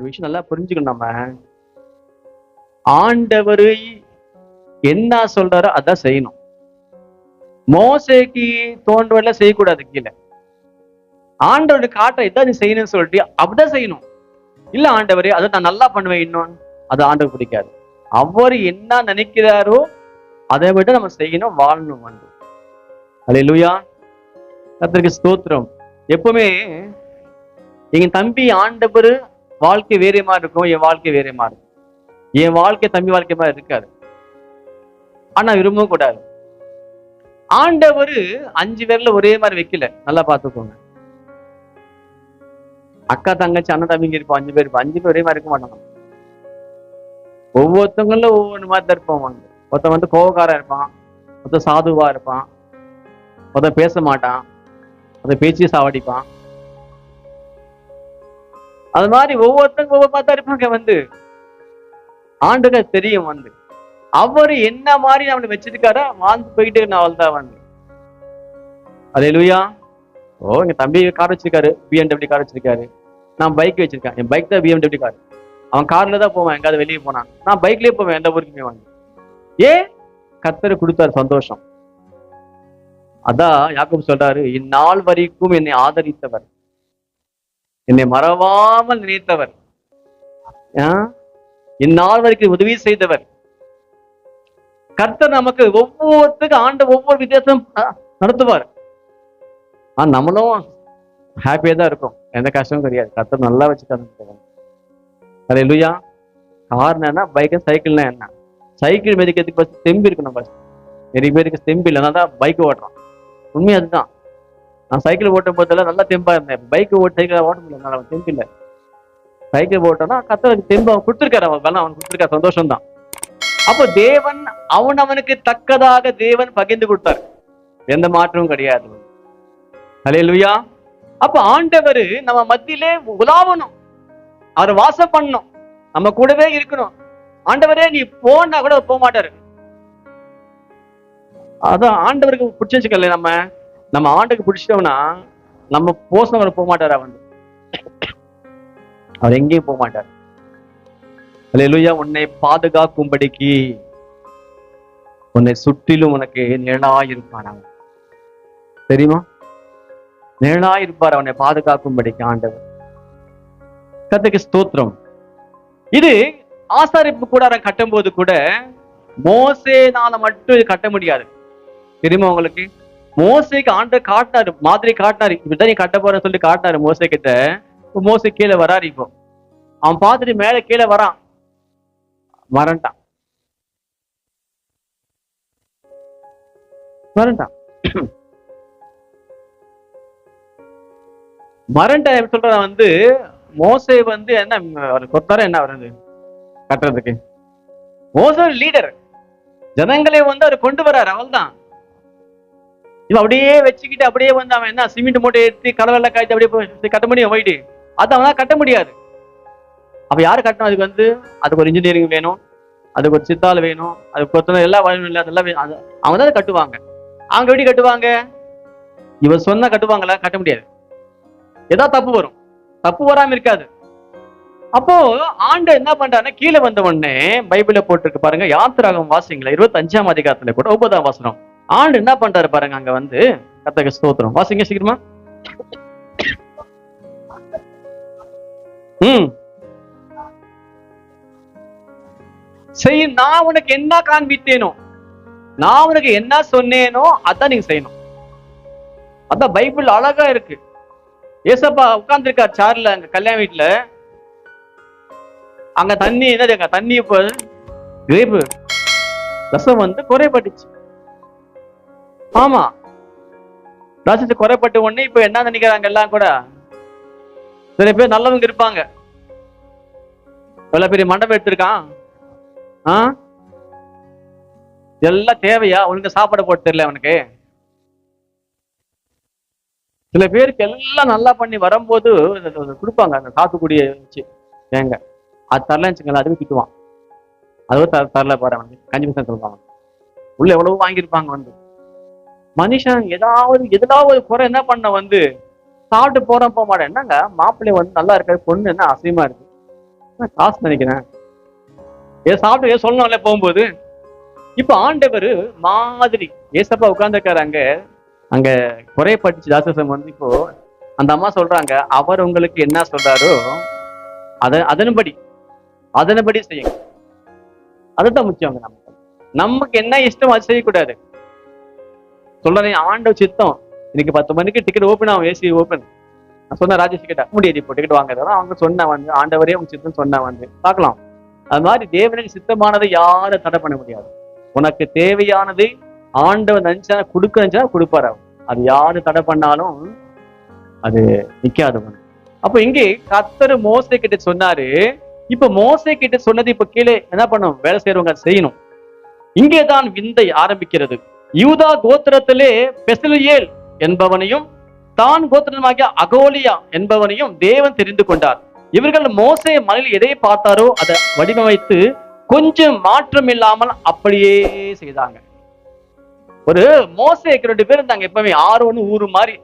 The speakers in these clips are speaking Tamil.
ஒரு விஷயம் நல்லா புரிஞ்சுக்கணும் நம்ம. ஆண்டவரு என்ன சொல்றாரோ அதான் செய்யணும். மோசைக்கு தோன்றவெல்லாம் செய்யக்கூடாது கீழே. ஆண்டவர் காட்ட இதான் நீ செய்யணும்னு சொல்லிட்டு அப்படிதான் செய்யணும். இல்ல ஆண்டவரே அதை நான் நல்லா பண்ணுவேன் இன்னொன்னு. அது ஆண்டவர் பிடிக்காது. அவர் என்ன நினைக்கிறாரோ அதை விட நம்ம செய்யணும் வாழணும் வந்து. அல்லேலூயா கர்த்தருக்கு ஸ்தோத்திரம். எப்பவுமே எங்க தம்பி ஆண்டவர் வாழ்க்கை வேற மாதிரி இருக்கும் என் வாழ்க்கை வேற மாதிரி இருக்கும். என் வாழ்க்கை தம்பி வாழ்க்கை மாதிரி இருக்காது. ஆனா விரும்பவும் கூடாது. ஆண்டவர் அஞ்சு பேர்ல ஒரே மாதிரி வைக்கல. நல்லா பார்த்துக்கோங்க. அக்கா தங்கச்சி அண்ணன் தம்பிங்க இருப்போம் அஞ்சு பேர் இருப்போம். அஞ்சு பேர் ஒரே மாதிரி இருக்க மாட்டாங்க ஒவ்வொருத்தவங்களும் ஒவ்வொன்று மாதிரி தான் இருப்போம் வந்து ஒருத்தன் வந்து கோவக்காரன் இருப்பான் ஒருத்தன் சாதுவா இருப்பான் ஒருத்தன் பேச மாட்டான் ஒருத்தன் பேச்சு சாவடிப்பான். அது மாதிரி ஒவ்வொருத்தங்க ஒவ்வொரு பார்த்தா இருப்பாங்க வந்து. ஆண்டுகள் தெரியும் வந்து. அவரு என்ன மாதிரி நம்மளை வச்சிருக்காரோ வாழ்ந்து போயிட்டு நான் அவள்தான் வந்து. அதே லூயா ஓ எங்க தம்பி கார் வச்சிருக்காரு பிஎம்டபிள்யூ கார் வச்சிருக்காரு. நான் பைக் வச்சிருக்கேன். என் பைக் தான் பிஎம்டபிள்யூ கார். அவன் கார்ல தான் போவான் எங்காவது வெளியே போனான். நான் பைக்லயே போவேன் எந்த ஊருக்குமே வாங்க ஏ? கத்தர் கொடுத்தாரு சந்தோஷம். அதான் யாக்கும் சொல்றாரு இந்நாள் வரைக்கும் என்னை ஆதரித்தவர். என்னை மறவாமல் நினைத்தவர். இந்நாள் வரைக்கும் உதவி செய்தவர். கர்த்தர் நமக்கு ஒவ்வொருத்துக்கு ஆண்ட ஒவ்வொரு வித்தியாசம் அஹ், நடத்துவார். ஆனா நம்மளும் ஹாப்பியா தான் இருக்கும். எந்த கஷ்டமும் கிடையாது. கர்த்தர் நல்லா வச்சுக்காரு அது இல்லையா கார்னா பைக்கு சைக்கிள்னா என்ன? சைக்கிள் மிதிக்கிறதுக்கு ஃபர்ஸ்ட் தெம்பு இருக்கணும் பஸ் நிறைய பேருக்கு தெம்பு இல்லைன்னா தான் பைக் ஓட்டுறான். உண்மை அதுதான். நான் சைக்கிள் ஓட்டும் போதெல்லாம் நல்லா தெம்பா இருந்தேன். பைக் ஓட்டு சைக்கிள் ஓட்ட முடியல. நான் தெம்பு இல்லை சைக்கிள் ஓட்டோன்னா கத்தருக்கு தெம்பு அவன் கொடுத்துருக்காரு. அவன் பலம் அவன் கொடுத்துருக்காரு சந்தோஷம் தான் அப்போ தேவன் அவன் அவனுக்கு தக்கதாக தேவன் பகிர்ந்து கொடுத்தார். எந்த மாற்றமும் கிடையாது. அலே லுயா அப்ப ஆண்டவர் நம்ம மத்தியிலே உலாவணும். அவர் வாசம் பண்ணணும் நம்ம கூடவே இருக்கணும். ஆண்டவரே நீ போனா கூட போக மாட்டாரு அதான் ஆண்டவருக்கு பிடிச்சிருச்சுக்கல நம்ம. நம்ம ஆண்டுக்கு பிடிச்சிட்டோம்னா நம்ம போசம் போக மாட்டார் அவன். அவர் எங்கேயும் போக மாட்டார். அல்லேலூயா உன்னை பாதுகாக்கும்படிக்கு உன்னை சுற்றிலும் உனக்கு நிழலாயிருப்பார் அவன். தெரியுமா? நிழலாயிருப்பார் அவனை பாதுகாக்கும்படிக்கு ஆண்டவர். கத்துக்கு ஸ்தோத்திரம். இது ஆசாரிப்பு கூடாரம் கட்டும்போது கூட மோசேனால மட்டும் இது கட்ட முடியாது. தெரியுமா உங்களுக்கு? மோசைக்கு ஆண்டு காட்டினாரு மாதிரி காட்டினாரு. இப்படிதான் நீ கட்ட போற சொல்லி காட்டினாரு மோசை கிட்ட மோசை கீழே வராரு இப்போ. அவன் பார்த்துட்டு மேல கீழே வரான். மறண்டான் மறண்டான் மரண்ட எப்படி சொல்ற வந்து மோசை வந்து என்ன அவர் என்ன வருது கட்டுறதுக்கு. மோச லீடர் ஜனங்களை வந்து அவர் கொண்டு வர்றாரு அவள்தான் இவன் அப்படியே வச்சுக்கிட்டு அப்படியே வந்து அவன் என்ன சிமெண்ட் மூட்டை எடுத்து கடவுள காய்த்து அப்படியே கட்ட முடியும் போயிட்டு. அது அவன் கட்ட முடியாது. அப்போ யார் கட்டணும் அதுக்கு வந்து? அதுக்கு ஒரு இன்ஜினியரிங் வேணும் அதுக்கு ஒரு சித்தாள் வேணும் அதுக்கு கொத்தன எல்லா வேணும் இல்லை அதெல்லாம் அவங்க தான் அதை கட்டுவாங்க. அவங்க எப்படி கட்டுவாங்க? இவன் சொன்னா கட்டுவாங்களா? கட்ட முடியாது. ஏதோ தப்பு வரும். தப்பு வராம இருக்காது. அப்போ ஆண்டு என்ன பண்றாருன்னா கீழே வந்த உடனே பைபிள்ல போட்டிருக்கு பாருங்க யாத்திராகம் வாசிங்களா? இருபத்தஞ்சாம் அதிகாரத்துல கூட ஒன்பதாம் வாசனம். ஆண்டு என்ன பண்றாரு பாருங்க அங்க வந்து. கத்தக ஸ்தோத்திரம். வாசிங்க சீக்கிரமா. ம். செய் நான் உனக்கு என்ன காண்பித்தேனோ நான் உனக்கு என்ன சொன்னேனோ அதான் நீங்க செய்யணும். அதான் பைபிள் அழகா இருக்கு. ஏசப்பா உட்கார்ந்துருக்கார் சார்ல அங்க கல்யாண வீட்டுல அங்க தண்ணி என்னது தண்ணி இப்போ கிரேப்பு. ரசம் வந்து குறைபட்டுச்சு. ஆமா. ரசத்து குறைப்பட்ட உடனே இப்ப என்ன நினைக்கிறாங்க எல்லாம் கூட? சில பேர் நல்லவங்க இருப்பாங்க. எவ்வளவு பெரிய மண்டபம் எடுத்திருக்கான்? ஆ? எல்லாம் தேவையா? உனக்கு சாப்பாடு போட்டு தெரியல அவனுக்கு. சில பேருக்கு எல்லாம் நல்லா பண்ணி வரும்போது கொடுப்பாங்க. அந்த சாத்துக்குடியை வச்சு ஏங்க அது தரலன்னு வச்சுக்கோங்களேன் அதுவும் திட்டுவான். அதுவும் தர தரல பாரு அவனுக்கு. கஞ்சி மிஷன் சொல்லுவாங்க. உள்ள எவ்வளவோ வாங்கியிருப்பாங்க வந்து. மனுஷன் ஏதாவது எதாவது ஒரு குறை என்ன பண்ண வந்து சாப்பிட்டு போறேன் போக மாட்டேன். என்னங்க? மாப்பிள்ளை வந்து நல்லா இருக்காது பொண்ணு என்ன அசியமா இருக்கு? நான் காசு நினைக்கிறேன் ஏ சாப்பிட்டு ஏதோ சொல்லணும்ல போகும்போது. இப்போ ஆண்டவர் மாதிரி ஏசப்பா உட்கார்ந்துருக்காரு அங்க. அங்க குறையப்பட்டுச்சு தாசசம் வந்து இப்போ அந்த அம்மா சொல்றாங்க அவர் உங்களுக்கு என்ன சொல்றாரோ அத அதன்படி அதன்படி செய்யுங்க. அதுதான் முக்கியம் நமக்கு. நமக்கு என்ன இஷ்டம் அது செய்யக்கூடாது. சொல்றேன் ஆண்டவ சித்தம். இன்னைக்கு பத்து மணிக்கு டிக்கெட் ஓப்பன் ஆகும் ஏசி ஓப்பன் நான் சொன்ன ராஜேஷ் கிட்ட முடியாது இப்போ டிக்கெட் வாங்குறதா அவங்க சொன்ன வந்து ஆண்டவரே உங்க சித்தம் சொன்ன வந்து. பார்க்கலாம். அது மாதிரி தேவனுக்கு சித்தமானதை யாரும் தடை பண்ண முடியாது. உனக்கு தேவையானது ஆண்டவன் நினைச்சா கொடுக்க நினைச்சா கொடுப்பாரு அவர். அது யாரு தடை பண்ணாலும் அது நிக்காது உனக்கு. இங்கே கத்தர் மோசை கிட்ட சொன்னாரு இப்ப மோசை கிட்ட சொன்னது இப்ப கீழே என்ன பண்ணும்? வேலை செய்யறவங்க அதை செய்யணும். இங்கேதான் விந்தை ஆரம்பிக்கிறது. யூதா கோத்திரத்திலே பெசலியேல் என்பவனையும் தான் கோத்திரமாகிய அகோலியா என்பவனையும் தேவன் தெரிந்து கொண்டார். இவர்கள் மோசே மலையில் எதை பார்த்தாரோ அதை வடிவமைத்து கொஞ்சம் மாற்றம் இல்லாமல் அப்படியே செய்தாங்க. ஒரு மோசே ரெண்டு பேர் இருந்தாங்க எப்பவுமே ஆரோன்னு ஊரு மாதிரி.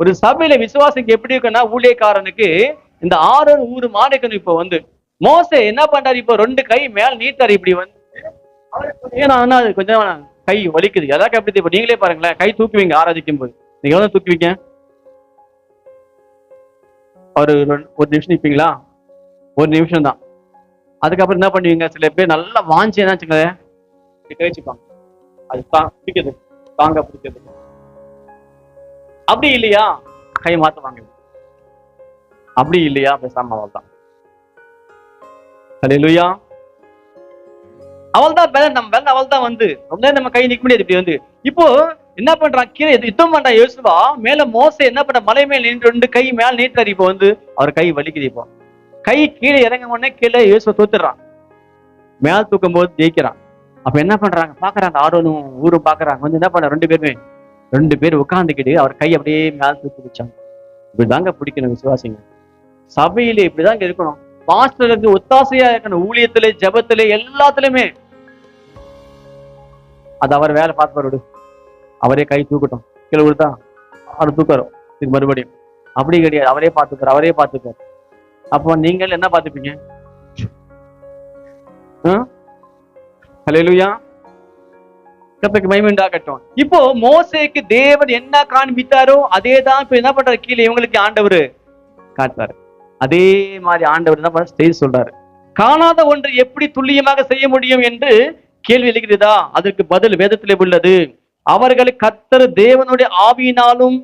ஒரு சபையில விசுவாசிக்கு எப்படி இருக்குன்னா ஊழியக்காரனுக்கு இந்த ஆரோன் ஊரு மாதிரி இருக்கணும் இப்ப வந்து மோசே என்ன பண்றாரு இப்போ ரெண்டு கை மேல நீட்டாரு இப்படி வந்து. ஏன்னா கொஞ்சம் கை வலிக்குது. எதாவது அப்படி இப்போ நீங்களே பாருங்களேன். கை தூக்குவீங்க ஆராதிக்கும் போது நீங்க எவ்வளவு தூக்குவீங்க? ஒரு ஒரு நிமிஷம் நிற்பீங்களா ஒரு நிமிஷம் தான் அதுக்கப்புறம் என்ன பண்ணுவீங்க? சில பேர் நல்லா வாஞ்சி என்ன வச்சுக்கோங்க கழிச்சுப்பாங்க. அது தா- பிடிக்குது தாங்க பிடிக்கிறது. அப்படி இல்லையா? கை மாற்றுவாங்க அப்படி இல்லையா? பேசாம அவ்வளோதான் தான் ஹalleluya. அவள் தான் பலன் நம்ம பலன் அவள் தான் வந்து. ரொம்ப நம்ம கை நிக்க முடியாது இப்படி வந்து. இப்போ என்ன பண்றான்? கீழே யுத்தம் பண்றான் யோசுவா. மேல மோச என்ன பண்ற? மலை மேல நின்று ரெண்டு கை மேல நீட்டாரு இப்போ வந்து. அவர் கை வலிக்குது இப்போ. கை கீழே இறங்க உடனே கீழே யோசுவா தோத்துறான் மேல தூக்கும் போது ஜெயிக்கிறான். அப்ப என்ன பண்றாங்க? பாக்குறாங்க ஆரோனும் ஊரும் பாக்குறாங்க. வந்து என்ன பண்ண? ரெண்டு பேருமே. ரெண்டு பேர் உட்காந்துக்கிட்டு அவர் கை அப்படியே மேல தூக்கி வச்சாங்க. இப்படிதாங்க பிடிக்கணும் விசுவாசிங்க. சபையிலே இப்படிதாங்க இருக்கணும். பாஸ்டருக்கு ஒத்தாசையா இருக்கணும். ஊழியத்திலே ஜெபத்திலே எல்லாத்துலயுமே அது அவர் வேலை பார்த்து அவரே கை தூக்கட்டும். கீழே கொடுத்தா அவர் தூக்குறோம் இதுக்கு மறுபடியும். அப்படி கிடையாது. அவரே பார்த்துப்பார் அவரே பார்த்துப்பார். அப்போ நீங்கள் என்ன பார்த்துப்பீங்க? ஹalleluya. கர்த்தருக்கு மைமெண்டா கட்டும் இப்போ மோசைக்கு தேவன் என்ன காண்பித்தாரோ அதே தான் இப்ப என்ன பண்றாரு? கீழே இவங்களுக்கு ஆண்டவர் காட்டுறாரு அதே மாதிரி ஆண்டவர் என்ன பண்ண செய்து சொல்றாரு. காணாத ஒன்று எப்படி துல்லியமாக செய்ய முடியும் என்று கேள்வி எழுகிறதா? அதற்கு பதில் வேதத்திலே உள்ளது. அவர்கள் கத்தர் தேவனுடைய ஆவியினாலும்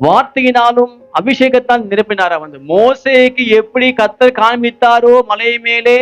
வார்த்தையினாலும் அபிஷேகத்தால் நிரப்பினாரா. வந்து மோசேக்கு எப்படி கத்தர் காண்பித்தாரோ மலை மேலே